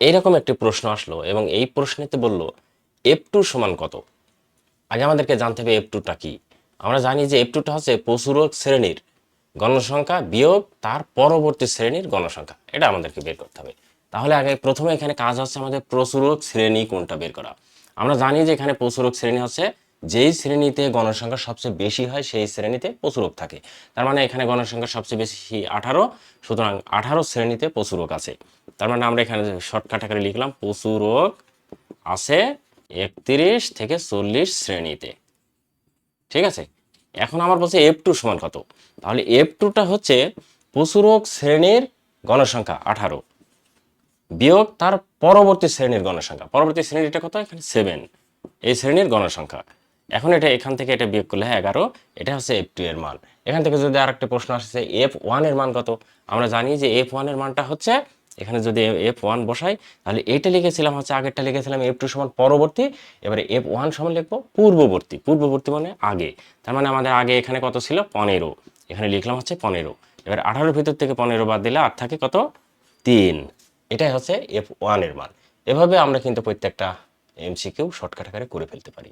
এইরকম একটি প্রশ্ন আসলো এবং এই প্রশ্নেতে বলল এফ টু সমান কত? আগে আমাদেরকে জানতে হবে এফ টুটা কী। আমরা জানি যে এফ টুটা হচ্ছে পশুরক শ্রেণির গণসংখ্যা বিয়োগ তার পরবর্তী শ্রেণির গণসংখ্যা। এটা আমাদেরকে বের করতে হবে। তাহলে আগে প্রথমে এখানে কাজ হচ্ছে আমাদের প্রচুরক শ্রেণি কোনটা বের করা। আমরা জানি যে এখানে প্রচুরক শ্রেণি হচ্ছে যেই শ্রেণীতে গণসংখ্যা সবচেয়ে বেশি হয়, সেই শ্রেণীতে প্রচুরক থাকে। তার মানে এখানে গণসংখ্যা সবচেয়ে বেশি আঠারো, সুতরাং আঠারো শ্রেণীতে প্রচুরক আছে। তার মানে আমরা এখানে শর্টকাট আকারে লিখলাম প্রচুরক আছে একত্রিশ থেকে চল্লিশ শ্রেণীতে। ঠিক আছে? এখন আমার বলছে এফ টু সমান কত? তাহলে এফ টুটা হচ্ছে প্রচুরক শ্রেণির গণসংখ্যা, আঠারো। বিয়োগ তার পরবর্তী শ্রেণির গণসংখ্যা। পরবর্তী শ্রেণীটা কত? এখানে সেভেন এই শ্রেণির গণসংখ্যা। এখন এটা এখান থেকে এটা বিয়োগ করলে এগারো, এটা হচ্ছে এফ টু এর মান। এখান থেকে যদি আরেকটা প্রশ্ন আসছে এফ ওয়ানের মান কত? আমরা জানি যে এফ ওয়ানের মানটা হচ্ছে, এখানে যদি এফ ওয়ান বসাই, তাহলে এটা লিখেছিলাম হচ্ছে, আগেরটা লিখেছিলাম এফ টু সমান পরবর্তী, এবারে এফ ওয়ান সমান লিখব পূর্ববর্তী। পূর্ববর্তী মানে আগে। তার মানে আমাদের আগে এখানে কত ছিল? পনেরো। এখানে লিখলাম হচ্ছে পনেরো। এবার আঠারোর ভিতর থেকে পনেরো বাদ দিলে আর থাকে কত? তিন। এটাই হচ্ছে এফ ওয়ানের মান। এভাবে আমরা কিন্তু প্রত্যেকটা এমসিকিউ শর্টকাট আকারে করে ফেলতে পারি।